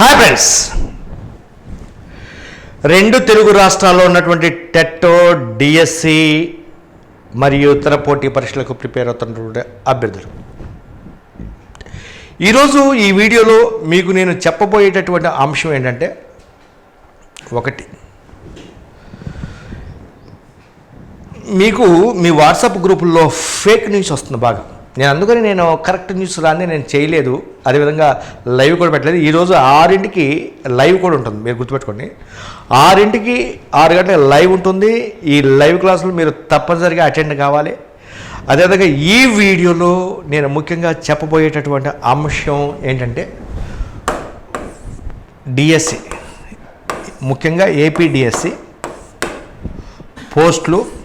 Hi friends. రెండు తెలుగు రాష్ట్రాల్లో ఉన్నటువంటి టెట్టో డిఎస్సి మరియు ఇతర పోటీ పరీక్షలకు ప్రిపేర్ అవుతున్నటువంటి అభ్యర్థులు. ఈరోజు ఈ వీడియోలో మీకు నేను చెప్పబోయేటటువంటి అంశం ఏంటంటే ఒకటి. మీకు మీ వాట్సాప్ గ్రూపుల్లో ఫేక్ న్యూస్ వస్తుంది బాగా. నేను అందుకని నేను కరెక్ట్ న్యూస్ రాని నేను చేయలేదు. అదేవిధంగా లైవ్ కూడా పెట్టలేదు. ఈరోజు ఆరింటికి లైవ్ కూడా ఉంటుంది. మీరు గుర్తుపెట్టుకోండి. ఆరింటికి ఆరు గంటల లైవ్ ఉంటుంది. ఈ లైవ్ క్లాసులు మీరు తప్పనిసరిగా అటెండ్ కావాలి. అదేవిధంగా ఈ వీడియోలో నేను ముఖ్యంగా చెప్పబోయేటటువంటి అంశం ఏంటంటే డిఎస్సి. ముఖ్యంగా ఏపీ డిఎస్సి పోస్టులు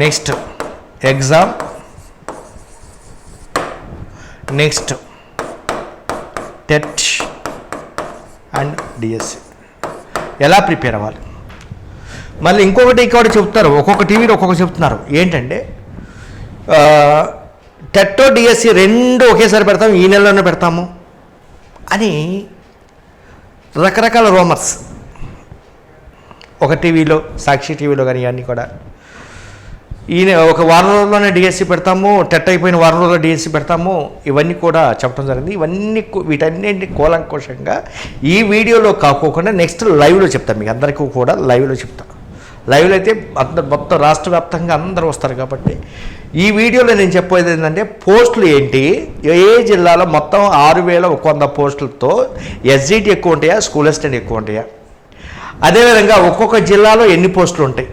next exam. Next TET and DSC. ఎలా ప్రిపేర్ అవ్వాలి? మళ్ళీ ఇంకొకటి ఇక్కడ చెప్తారు ఒక్కొక్క టీవీలో ఒక్కొక్క చెప్తున్నారు. ఏంటంటే టెట్టో డిఎస్సి రెండు ఒకేసారి పెడతాము ఈ నెలలోనే పెడతాము అని రకరకాల రోమర్స్. ఒక టీవీలో సాక్షి టీవీలో కానీ ఇవన్నీ కూడా ఈయన ఒక వారం రోజుల్లోనే డిఎస్సి పెడతాము టెట్ అయిపోయిన వారం రోజుల్లో డిఎస్సి పెడతాము ఇవన్నీ కూడా చెప్పడం జరిగింది. ఇవన్నీ వీటన్నింటి కూలంకోశంగా ఈ వీడియోలో కాకోకుండా నెక్స్ట్ లైవ్లో చెప్తాను మీకు. అందరికీ కూడా లైవ్లో చెప్తాను లైవ్లో అయితే అందరు మొత్తం రాష్ట్ర వ్యాప్తంగా అందరూ వస్తారు కాబట్టి ఈ వీడియోలో నేను చెప్పేది ఏంటంటే పోస్టులు ఏంటి? ఏ జిల్లాలో మొత్తం ఆరు వేల ఒక వంద పోస్టులతో ఎస్జీటీ ఎక్కువ ఉంటాయా స్కూల్ అసిస్టెంట్ ఎక్కువ ఉంటాయా? అదేవిధంగా ఒక్కొక్క జిల్లాలో ఎన్ని పోస్టులు ఉంటాయి?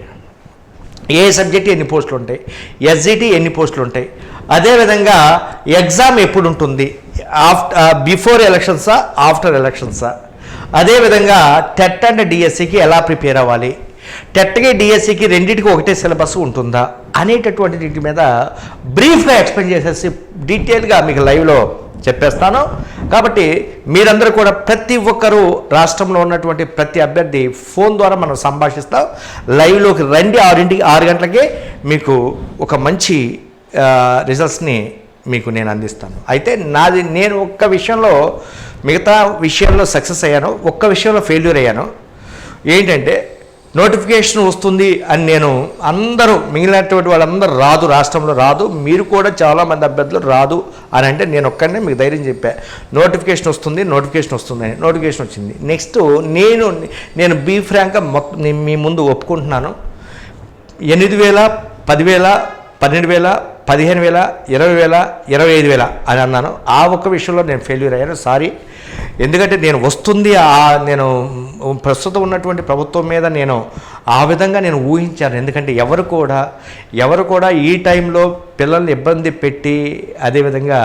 ఏ సబ్జెక్ట్ ఎన్ని పోస్టులు ఉంటాయి? ఎస్జిటి ఎన్ని పోస్టులు ఉంటాయి? అదేవిధంగా ఎగ్జామ్ ఎప్పుడు ఉంటుంది ఆఫ్టర్ బిఫోర్ ఎలక్షన్సా? ఆఫ్టర్ ఎలక్షన్సా? అదేవిధంగా టెట్ అండ్ డిఎస్సికి ఎలా ప్రిపేర్ అవ్వాలి? టెట్కి డిఎస్సికి రెండింటికి ఒకటే సిలబస్ ఉంటుందా? అనేటటువంటి దీని మీద బ్రీఫ్గా ఎక్స్ప్లెయిన్ చేసేసి డీటెయిల్గా మీకు లైవ్లో చెప్పేస్తాను. కాబట్టి మీరందరూ కూడా ప్రతి ఒక్కరూ రాష్ట్రంలో ఉన్నటువంటి ప్రతి అభ్యర్థి ఫోన్ ద్వారా మనం సంభాషిస్తాం. లైవ్లోకి రండి ఆరింటికి ఆరు గంటలకే మీకు ఒక మంచి రిజల్ట్స్ని మీకు నేను అందిస్తాను. అయితే నాది నేను ఒక్క విషయంలో మిగతా విషయంలో సక్సెస్ అయ్యాను ఒక్క విషయంలో ఫెయిల్యూర్ అయ్యాను. ఏంటంటే నోటిఫికేషన్ వస్తుంది అని నేను అందరూ మిగిలినటువంటి వాళ్ళందరూ రాదు రాష్ట్రంలో రాదు. మీరు కూడా చాలామంది అభ్యర్థులు రాదు అని అంటే నేను ఒక్కడనే మీకు ధైర్యం చెప్పా. నోటిఫికేషన్ వస్తుంది నోటిఫికేషన్ వస్తుంది అని నోటిఫికేషన్ వచ్చింది. నెక్స్ట్ నేను నేను బీ ఫ్రాంక్గా మొత్తం మీ ముందు ఒప్పుకుంటున్నాను. ఎనిమిది వేల పదివేల పన్నెండు వేల పదిహేను వేల ఇరవై వేల ఇరవై ఐదు వేల అని అన్నాను. ఆ ఒక్క విషయంలో నేను ఫెయిల్యూర్ అయ్యాను. సారీ ఎందుకంటే నేను వస్తుంది ఆ నేను ప్రస్తుతం ఉన్నటువంటి ప్రభుత్వం మీద నేను ఆ విధంగా నేను ఊహించాను. ఎందుకంటే ఎవరు కూడా ఎవరు కూడా ఈ టైంలో పిల్లల్ని ఇబ్బంది పెట్టి అదేవిధంగా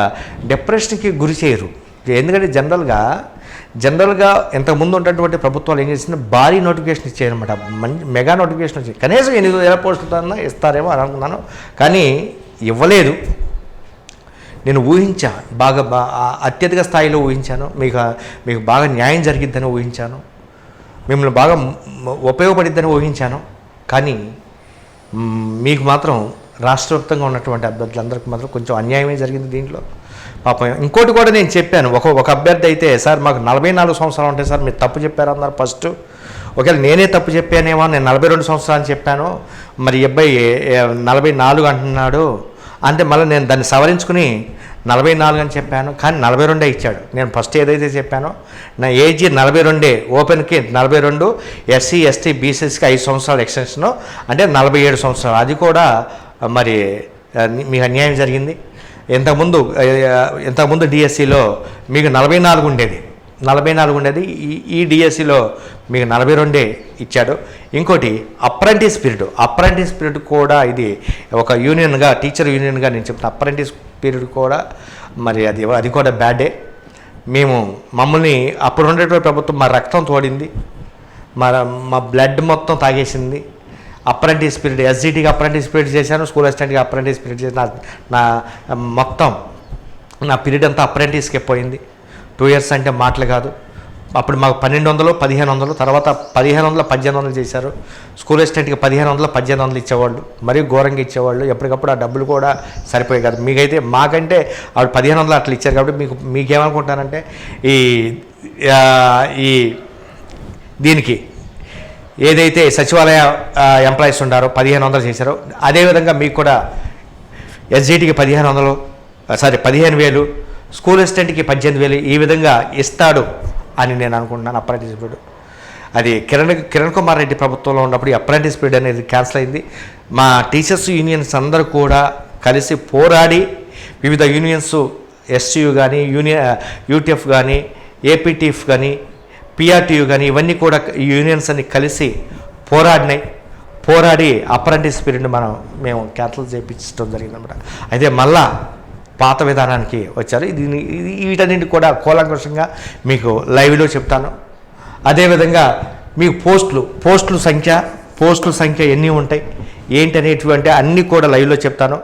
డిప్రెషన్కి గురి చేయరు. ఎందుకంటే జనరల్గా జనరల్గా ఇంతకుముందు ఉన్నటువంటి ప్రభుత్వాలు ఏం చేసిన భారీ నోటిఫికేషన్ ఇచ్చాయనమాట. మంచి మెగా నోటిఫికేషన్ వచ్చాయి కనీసం ఎనిమిది వేల పోస్టులు ఇస్తారేమో అని అనుకున్నాను. కానీ ఇవ్వలేదు. నేను ఊహించా బాగా బా అత్యధిక స్థాయిలో ఊహించాను మీకు మీకు బాగా న్యాయం జరిగిద్దని ఊహించాను మిమ్మల్ని బాగా ఉపయోగపడిద్దని ఊహించాను కానీ మీకు మాత్రం రాష్ట్రవ్యాప్తంగా ఉన్నటువంటి అభ్యర్థులందరికీ మాత్రం కొంచెం అన్యాయమే జరిగింది దీంట్లో. పాపం ఇంకోటి కూడా నేను చెప్పాను ఒక ఒక అభ్యర్థి అయితే సార్ మాకు నలభై నాలుగు సంవత్సరాలు ఉంటాయి సార్ మీరు తప్పు చెప్పారు అన్నారు ఫస్ట్. ఒకవేళ నేనే తప్పు చెప్పానేమో నేను నలభై రెండు సంవత్సరాలు చెప్పాను మరి అబ్బాయి నలభై నాలుగు అంటున్నాడు అంటే మళ్ళీ నేను దాన్ని సవరించుకుని నలభై నాలుగు అని చెప్పాను కానీ నలభై రెండే ఇచ్చాడు. నేను ఫస్ట్ ఏదైతే చెప్పానో నా ఏజ్ నలభై రెండే ఓపెన్కి నలభై రెండు ఎస్సీ ఎస్టీ బీసీస్కి ఐదు సంవత్సరాలు ఎక్స్టెన్షను అంటే నలభై ఏడు సంవత్సరాలు. అది కూడా మరి మీకు అన్యాయం జరిగింది. ఇంతకుముందు ఇంతకుముందు డిఎస్సిలో మీకు నలభై నాలుగు ఉండేది. నలభై నాలుగు ఉండేది. ఈ ఈ డిఎస్సిలో మీకు నలభై రెండే ఇచ్చాడు. ఇంకోటి అప్రెంటిస్ పీరియడ్ అప్రెంటిస్ పీరియడ్ కూడా ఇది ఒక యూనియన్గా టీచర్ యూనియన్గా నేను చెప్తాను అప్రెంటిస్ పీరియడ్ కూడా మరి అది అది కూడా బ్యాడే మేము మమ్మల్ని అప్పుడు ఉండేటువంటి ప్రభుత్వం మా రక్తం తోడింది. మా మా బ్లడ్ మొత్తం తాగేసింది. అప్రెంటిస్ పీరియడ్ ఎస్జిటికి అప్రెంటిస్ పీరియడ్ చేశాను స్కూల్ అసిస్టెంట్కి అప్రెంటిస్ పీరియడ్ చేసి నా నా మొత్తం నా పీరియడ్ అంతా అప్రెంటిస్కే పోయింది. టూ ఇయర్స్ అంటే మాటలు కాదు. అప్పుడు మాకు పన్నెండు వందలు పదిహేను వందలు తర్వాత పదిహేను వందల పద్దెనిమిది వందలు చేశారు. స్కూల్ అసిస్టెంట్కి పదిహేను వందల పద్దెనిమిది వందలు ఇచ్చేవాళ్ళు. మరీ ఘోరంగా ఇచ్చేవాళ్ళు. ఎప్పటికప్పుడు ఆ డబ్బులు కూడా సరిపోయాయి కదా. మీకైతే మాకంటే ఆవిడ పదిహేను వందలు అట్లా ఇచ్చారు కాబట్టి మీకు మీకేమనుకుంటానంటే ఈ ఈ దీనికి ఏదైతే సచివాలయ ఎంప్లాయీస్ ఉన్నారో పదిహేను వందలు చేశారో అదేవిధంగా మీకు కూడా ఎస్జీటీకి పదిహేను వందలు సారీ పదిహేను వేలు స్కూల్ అసిస్టెంట్కి పద్దెనిమిది వేలు ఈ విధంగా ఇస్తాడు అని నేను అనుకుంటున్నాను అప్రెంటిస్ పీరియడ్ అది కిరణ్ కిరణ్ కుమార్ రెడ్డి ప్రభుత్వంలో ఉన్నప్పుడు ఈ అప్రెంటిస్ పీరియడ్ అనేది క్యాన్సిల్ అయింది. మా టీచర్స్ యూనియన్స్ అందరూ కూడా కలిసి పోరాడి వివిధ యూనియన్స్ ఎస్టీయు కానీ యూనియన్ యూటీఎఫ్ కానీ ఏపీటీఎఫ్ కానీ పిఆర్టీయు కానీ ఇవన్నీ కూడా యూనియన్స్ అన్ని కలిసి పోరాడినాయి. పోరాడి అప్రెంటిస్ పీరియడ్ మనం మేము క్యాన్సిల్ చేయించడం జరిగిందన్నమాట అయితే మళ్ళా పాత విధానానికి వచ్చారు. దీని వీటన్నింటి కూడా కూలంకషంగా మీకు లైవ్లో చెప్తాను. అదేవిధంగా మీకు పోస్టులు పోస్టుల సంఖ్య పోస్టుల సంఖ్య ఎన్ని ఉంటాయి ఏంటి అనేటువంటి అన్నీ కూడా లైవ్లో చెప్తాను.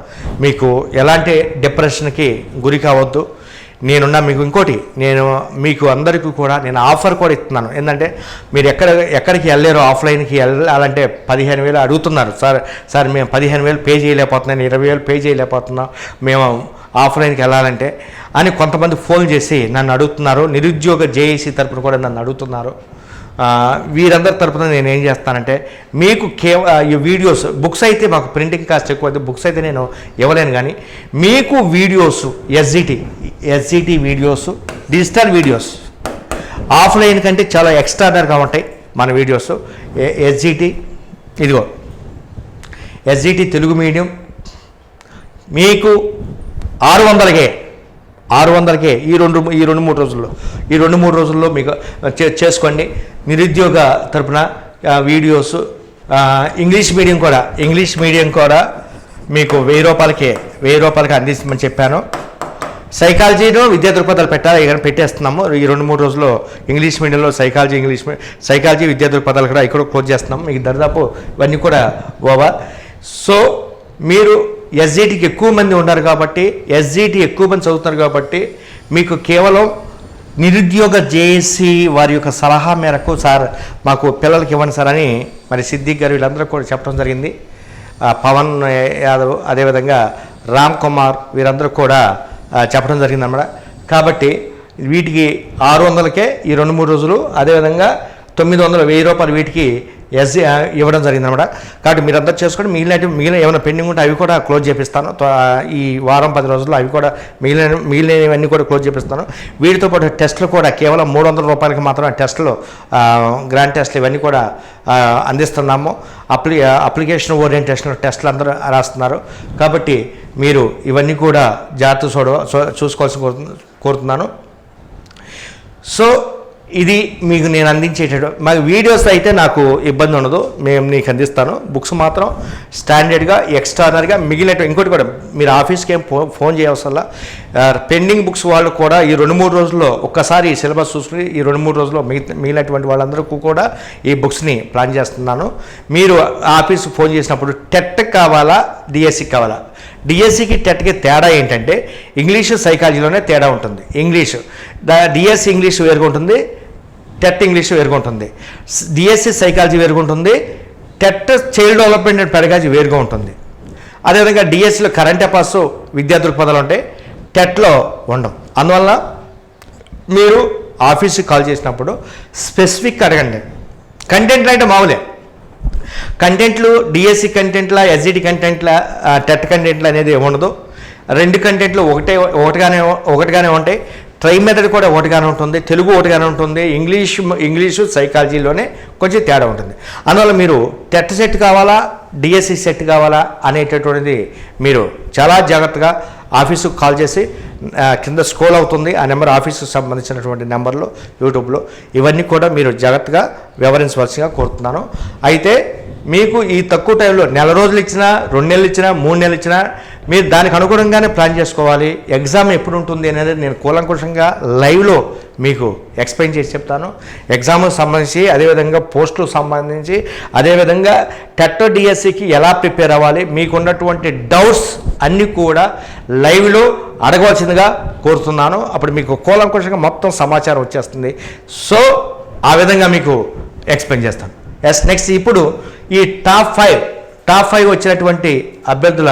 మీకు ఎలాంటి డిప్రెషన్కి గురి కావద్దు. నేనున్నా మీకు ఇంకోటి నేను మీకు అందరికీ కూడా నేను ఆఫర్ కూడా ఇస్తున్నాను. ఏంటంటే మీరు ఎక్కడ ఎక్కడికి వెళ్ళారో ఆఫ్లైన్కి వెళ్ళాలంటే పదిహేను వేలు అడుగుతున్నారు. సార్ సార్ మేము పదిహేను వేలు పే చేయలేకపోతున్నాను ఇరవై వేలు పే చేయలేకపోతున్నాం. మేము ఆఫ్లైన్కి వెళ్ళాలంటే అని కొంతమంది ఫోన్ చేసి నన్ను అడుగుతున్నారు. నిరుద్యోగ జేఏసీ తరపున కూడా నన్ను అడుగుతున్నారు. వీరందరి తరపున నేను ఏం చేస్తానంటే మీకు కేవ ఈ వీడియోస్ బుక్స్ అయితే మాకు ప్రింటింగ్ కాస్ట్ ఎక్కువ అయితే బుక్స్ అయితే నేను ఇవ్వలేను కానీ మీకు videos SGT SGT videos digital videos offline కంటే చాలా ఎక్స్ట్రాడర్గా ఉంటాయి మన వీడియోస్. ఎస్జిటి ఇదిగో ఎస్జిటి తెలుగు మీడియం మీకు ఆరు వందలకే ఆరు వందలకే ఈ రెండు ఈ రెండు మూడు రోజుల్లో ఈ రెండు మూడు రోజుల్లో మీకు చే- చేసుకోండి. నిరుద్యోగ తరపున వీడియోస్ ఇంగ్లీష్ మీడియం కూడా ఇంగ్లీష్ మీడియం కూడా మీకు వెయ్యి రూపాయలకే వెయ్యి రూపాయలకి అందిస్తుందని చెప్పాను. సైకాలజీలో విద్యా దృక్పథాలు పెట్టాలి ఇక్కడ పెట్టేస్తున్నాము. ఈ రెండు మూడు రోజుల్లో ఇంగ్లీష్ మీడియంలో సైకాలజీ ఇంగ్లీష్ సైకాలజీ విద్యా దృక్పథాలు కూడా ఇక్కడ క్లోజ్ చేస్తున్నాం మీకు దాదాపు ఇవన్నీ కూడా ఓవర్. సో మీరు ఎస్జీటీకి ఎక్కువ మంది ఉన్నారు కాబట్టి ఎస్జీటీ ఎక్కువ మంది చదువుతున్నారు కాబట్టి మీకు కేవలం నిరుద్యోగ జేఏసీ వారి యొక్క సలహా మేరకు సార్ మాకు పిల్లలకి ఇవ్వండి సార్ అని మరి సిద్దిక్ గారు వీళ్ళందరూ కూడా చెప్పడం జరిగింది. పవన్ యాదవ్ అదేవిధంగా రామ్ కుమార్ వీరందరూ కూడా చెప్పడం జరిగింది అన్నమాట. కాబట్టి వీటికి ఆరు వందలకే ఈ రెండు మూడు రోజులు అదేవిధంగా తొమ్మిది వందల వెయ్యి రూపాయలు వీటికి ఎస్ uh, ఇవ్వడం జరిగిందన్నమాట కాబట్టి మీరందరూ చేసుకోండి మిగిలిన మిగిలిన ఏమైనా పెండింగ్ ఉంటే అవి కూడా క్లోజ్ చేపిస్తాను. ఈ వారం పది రోజుల్లో అవి కూడా మిగిలిన మిగిలినవన్నీ కూడా క్లోజ్ చేపిస్తాను. వీటితో పాటు టెస్టులు కూడా కేవలం మూడు వందల రూపాయలకి మాత్రమే టెస్టులు గ్రాండ్ టెస్టులు ఇవన్నీ కూడా అందిస్తున్నాము. అప్లి అప్లికేషన్ ఓరియంటేషన్ టెస్టులు అందరూ రాస్తున్నారు. కాబట్టి మీరు ఇవన్నీ కూడా జాగ్రత్త చూడ చూసుకోవాల్సి కోరుతున్నాను. సో ఇది మీకు నేను అందించేటట్టు మాకు వీడియోస్ అయితే నాకు ఇబ్బంది ఉండదు. మేము నీకు అందిస్తాను. బుక్స్ మాత్రం స్టాండర్డ్గా ఎక్స్ట్రానర్గా మిగిలిన ఇంకోటి కూడా మీరు ఆఫీస్కి ఏం ఫో ఫోన్ చేయవసల్లా పెండింగ్ బుక్స్ వాళ్ళు కూడా ఈ రెండు మూడు రోజుల్లో ఒక్కసారి సిలబస్ చూసుకుని ఈ రెండు మూడు రోజుల్లో మిగిలి మిగిలినటువంటి వాళ్ళందరికీ కూడా ఈ బుక్స్ని ప్లాన్ చేస్తున్నాను. మీరు ఆఫీస్ ఫోన్ చేసినప్పుడు టెట్ కావాలా? డిఎస్సి కావాలా? డిఎస్సికి టెట్కి తేడా ఏంటంటే ఇంగ్లీషు సైకాలజీలోనే తేడా ఉంటుంది. ఇంగ్లీషు డిఎస్సి ఇంగ్లీష్ వేరుగా ఉంటుంది. టెట్ ఇంగ్లీష్ వేరుగా ఉంటుంది డిఎస్సి సైకాలజీ వేరుగా ఉంటుంది TET child development and pedagogy వేరుగా ఉంటుంది అదేవిధంగా డిఎస్సిలో కరెంట్ అఫైర్స్ విద్యా దృక్పథాలు ఉంటాయి టెట్లో ఉండవు అందువల్ల మీరు ఆఫీస్కి కాల్ చేసినప్పుడు స్పెసిఫిక్ అడగండి. కంటెంట్లు అంటే మామూలే. కంటెంట్లు డిఎస్సి కంటెంట్ల ఎస్జిటి కంటెంట్ల టెట్ కంటెంట్లు అనేది ఉండదు రెండు కంటెంట్లు ఒకటే ఒకటిగానే ఒకటిగానే ఉంటాయి. ట్రై మెథడ్ కూడా ఒకటిగానే ఉంటుంది తెలుగు ఒకటిగానే ఉంటుంది ఇంగ్లీష్ ఇంగ్లీషు సైకాలజీలోనే కొంచెం తేడా ఉంటుంది. అందువల్ల మీరు టెట్ సెట్ కావాలా డిఎస్సి సెట్ కావాలా అనేటటువంటిది మీరు చాలా జాగ్రత్తగా ఆఫీసుకు కాల్ చేసి కింద స్క్రోల్ అవుతుంది ఆ నెంబర్ ఆఫీస్కి సంబంధించినటువంటి నెంబర్లు యూట్యూబ్లో ఇవన్నీ కూడా మీరు జాగ్రత్తగా వివరించవలసిగా కోరుతున్నాను. అయితే మీకు ఈ తక్కువ టైంలో నెల రోజులు ఇచ్చినా రెండు నెలలు ఇచ్చినా మూడు నెలలు ఇచ్చినా మీరు దానికి అనుగుణంగానే ప్లాన్ చేసుకోవాలి. ఎగ్జామ్ ఎప్పుడు ఉంటుంది అనేది నేను కూలంకుషంగా లైవ్లో మీకు ఎక్స్ప్లెయిన్ చేసి చెప్తాను. ఎగ్జామ్కి సంబంధించి అదేవిధంగా పోస్టులకు సంబంధించి అదేవిధంగా టెట్ డిఎస్సికి ఎలా ప్రిపేర్ అవ్వాలి మీకు ఉన్నటువంటి డౌట్స్ అన్నీ కూడా లైవ్లో అడగవలసిందిగా కోరుతున్నాను. అప్పుడు మీకు కూలంకుషంగా మొత్తం సమాచారం వచ్చేస్తుంది. సో ఆ విధంగా మీకు ఎక్స్ప్లెయిన్ చేస్తాను. ఎస్ నెక్స్ట్ ఇప్పుడు ఈ టాప్ ఫైవ్ టాప్ ఫైవ్ వచ్చినటువంటి అభ్యర్థుల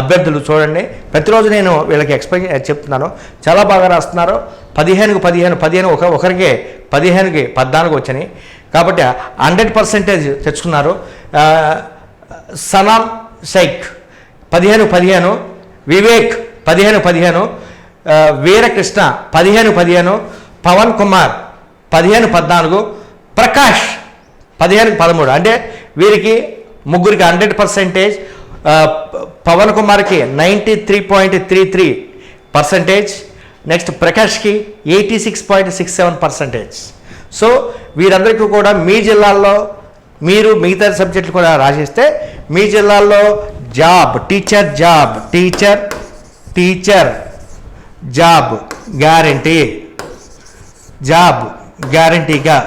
అభ్యర్థులు చూడండి. ప్రతిరోజు నేను వీళ్ళకి ఎక్స్ప్లెయిన్ చెప్తున్నాను. చాలా బాగా రాస్తున్నారు. పదిహేనుకు పదిహేను పదిహేను ఒక ఒకరికి పదిహేనుకి పద్నాలుగు వచ్చినాయి. కాబట్టి హండ్రెడ్ పర్సెంటేజ్ తెచ్చుకున్నారు. సలాం సనాం షైక్ పదిహేను పదిహేను. వివేక్ పదిహేను పదిహేను. వీరకృష్ణ పదిహేను పదిహేను. పవన్ కుమార్ పదిహేను పద్నాలుగు. ప్రకాష్ పదిహేనుకి పదమూడు. అంటే వీరికి ముగ్గురికి హండ్రెడ్ పర్సెంటేజ్ పవన్ కుమార్కి ninety three point three three percentage next ప్రకాష్కి eighty six point six seven percentage. So వీరందరికీ కూడా మీ జిల్లాల్లో మీరు మిగతా సబ్జెక్టులు కూడా రాసిస్తే మీ జిల్లాల్లో job teacher job teacher teacher job guarantee. Job గ్యారంటీగా.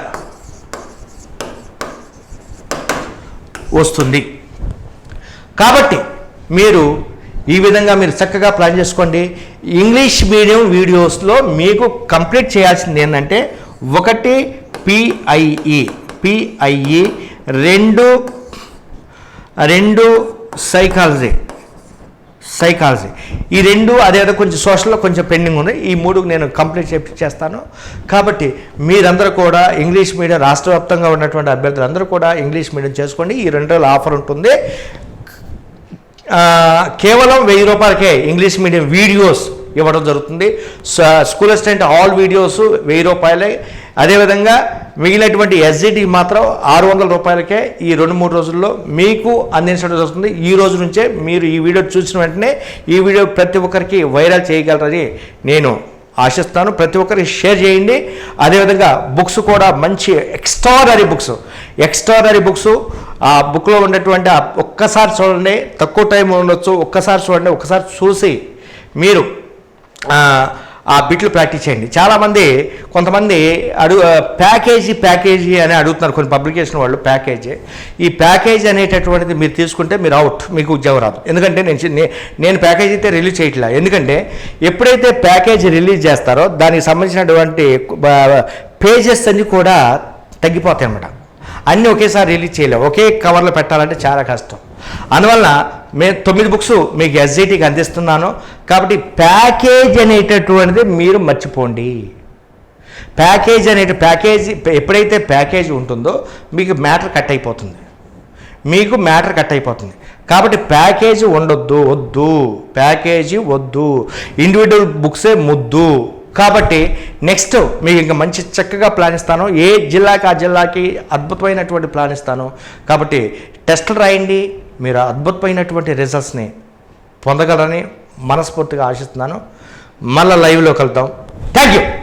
వస్తుంది. కాబట్టి మీరు ఈ విధంగా మీరు చక్కగా ప్లాన్ చేసుకోండి. ఇంగ్లీష్ మీడియం వీడియోస్లో మీకు కంప్లీట్ చేయాల్సింది ఏంటంటే ఒకటి పిఐఈ పిఐఈ రెండు రెండు సైకాలజీ. సైకాలజీ ఈ రెండు అదే కొంచెం సోషల్లో కొంచెం పెండింగ్ ఉంది ఈ మూడు నేను కంప్లీట్ చేపి చేస్తాను కాబట్టి మీరందరూ కూడా ఇంగ్లీష్ మీడియం రాష్ట్ర వ్యాప్తంగా ఉన్నటువంటి అభ్యర్థులు అందరూ కూడా ఇంగ్లీష్ మీడియం చేసుకోండి. ఈ రెండు రోజుల ఆఫర్ ఉంటుంది. కేవలం వెయ్యి రూపాయలకే ఇంగ్లీష్ మీడియం వీడియోస్ ఇవ్వడం జరుగుతుంది. స్కూల్ అసిస్టెంట్ ఆల్ వీడియోస్ వెయ్యి రూపాయలే. అదేవిధంగా మిగిలినటువంటి ఎస్జిటి మాత్రం ఆరు వందల రూపాయలకే ఈ రెండు మూడు రోజుల్లో మీకు అందించడం జరుగుతుంది. ఈ రోజు నుంచే మీరు ఈ వీడియో చూసిన వెంటనే ఈ వీడియో ప్రతి ఒక్కరికి వైరల్ చేయగలరని నేను ఆశిస్తాను. ప్రతి ఒక్కరికి షేర్ చేయండి. అదేవిధంగా బుక్స్ కూడా మంచి ఎక్స్ట్రాడనరీ బుక్స్. ఎక్స్ట్రాడనరీ బుక్స్ ఆ బుక్లో ఉన్నటువంటి ఒక్కసారి చూడండి తక్కువ టైం ఉండొచ్చు. ఒక్కసారి చూడండి ఒక్కసారి చూసి మీరు ఆ, బిట్లు ప్రాక్టీస్ చేయండి. చాలామంది కొంతమంది అడుగు ప్యాకేజీ ప్యాకేజీ అని అడుగుతున్నారు. కొన్ని పబ్లికేషన్ వాళ్ళు ప్యాకేజీ. ఈ ప్యాకేజీ అనేటటువంటిది మీరు తీసుకుంటే మీరు అవుట్ మీకు ఉద్యోగం రాదు. ఎందుకంటే నేను నేను ప్యాకేజీ అయితే రిలీజ్ చేయట్లా. ఎందుకంటే ఎప్పుడైతే ప్యాకేజీ రిలీజ్ చేస్తారో దానికి సంబంధించినటువంటి పేజెస్ అన్నీ కూడా తగ్గిపోతాయి అన్నమాట అన్నీ ఒకేసారి రిలీజ్ చేయలేవు. ఒకే కవర్లో పెట్టాలంటే చాలా కష్టం. అందువల్ల మే తొమ్మిది బుక్స్ మీకు ఎస్జిటికి అందిస్తున్నాను. కాబట్టి ప్యాకేజ్ అనేటటువంటిది మీరు మర్చిపోండి. ప్యాకేజ్ అనే ప్యాకేజీ ఎప్పుడైతే ప్యాకేజ్ ఉంటుందో మీకు మ్యాటర్ కట్ అయిపోతుంది. మీకు మ్యాటర్ కట్ అయిపోతుంది. కాబట్టి ప్యాకేజీ ఉండొద్దు వద్దు. ప్యాకేజీ వద్దు. ఇండివిజువల్ బుక్సే ముద్దు. కాబట్టి నెక్స్ట్ మీకు ఇంకా మంచి చక్కగా ప్లాన్ ఇస్తాను. ఏ జిల్లాకి ఆ జిల్లాకి అద్భుతమైనటువంటి ప్లాన్ ఇస్తాను. కాబట్టి టెస్టులు రాయండి. మీరు అద్భుతమైనటువంటి రిజల్ట్స్ని పొందగలరని మనస్ఫూర్తిగా ఆశిస్తున్నాను. మళ్ళీ లైవ్లో కలుద్దాం థ్యాంక్ యూ